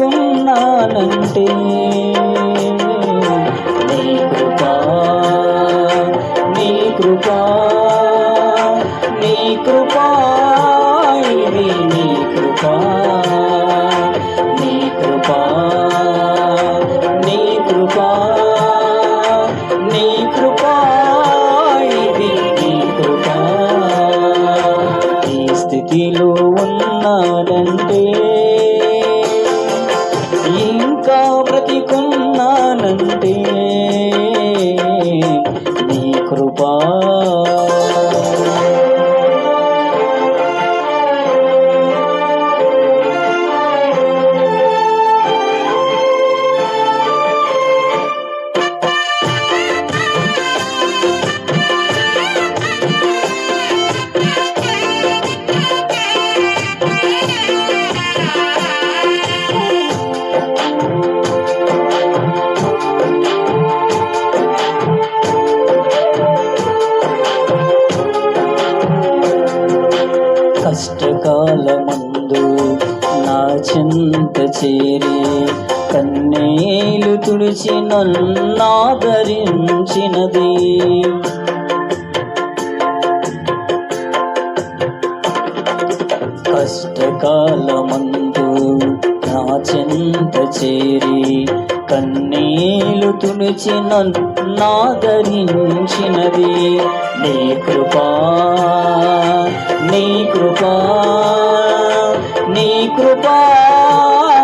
బ్రతికున్నానంటే నీ కృపా నీ కృపా నీ కృపా ఇది నీ కృపా నీ కృపా నీ కృపా నీ కృపా ఇది నీ కృపా. ఈ స్థితిలో ఉన్నానంటే చేరి కన్నీలు తుడిచి నన్నాదరించినది. కష్టకాలమందు నా చింత చేరి కన్నీలు తుడిచి నన్నాదరించినది. నీ కృపా నీ కృపా నీ కృపా.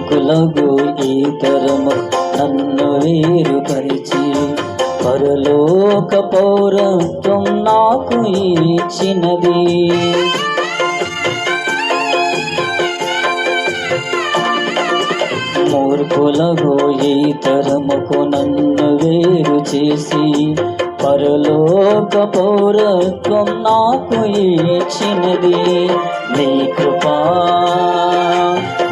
బ్రతుకులగు ఈ తరము నన్ను వేరుపరిచి పరలోక పౌరత్వం నాకు ఇచ్చినది. మూర్ఖులగు ఈ తరముకు నన్ను వేరు చేసి పరలోక పౌరత్వం నాకు ఇచ్చినది. నీ కృపా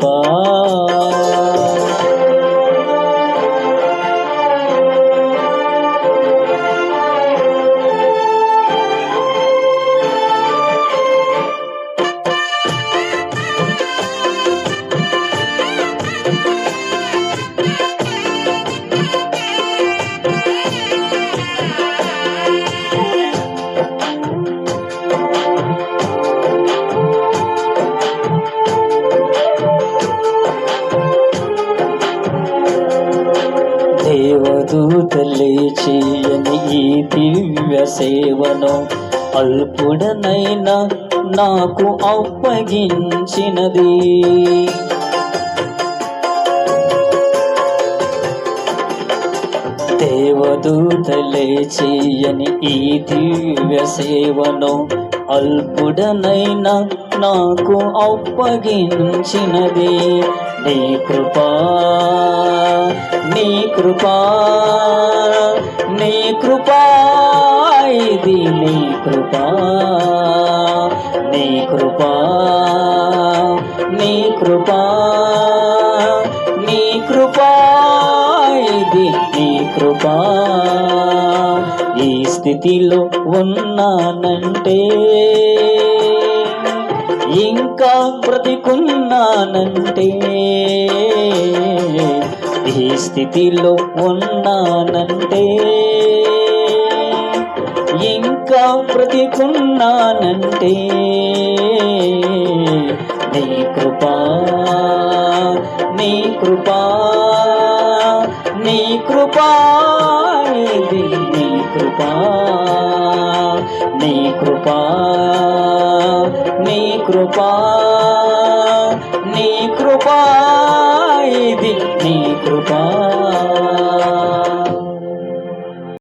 కృపా సేవను అల్పుడనైనా నాకు అప్పగించినది. దేవదూతలేచేయని ఈ దివ్య సేవను అల్పుడనైనా నాకు అప్పగించినది. నీ కృపా నీ కృపా నీ కృపా ఇది నీ కృపా నీ కృపా నీ కృపా నీ కృపా ఇది నీ కృపా. ఈ స్థితిలో ఉన్నానంటే ఇంకా బ్రతికున్నానంటే ఈ స్థితిలో ఉన్నానంటే ఇంకా బ్రతికున్నానంటే నీ కృపా నీ కృపా నీ కృప నీ కృపా నీ కృపా నీ కృపా ఇది నీ కృపా.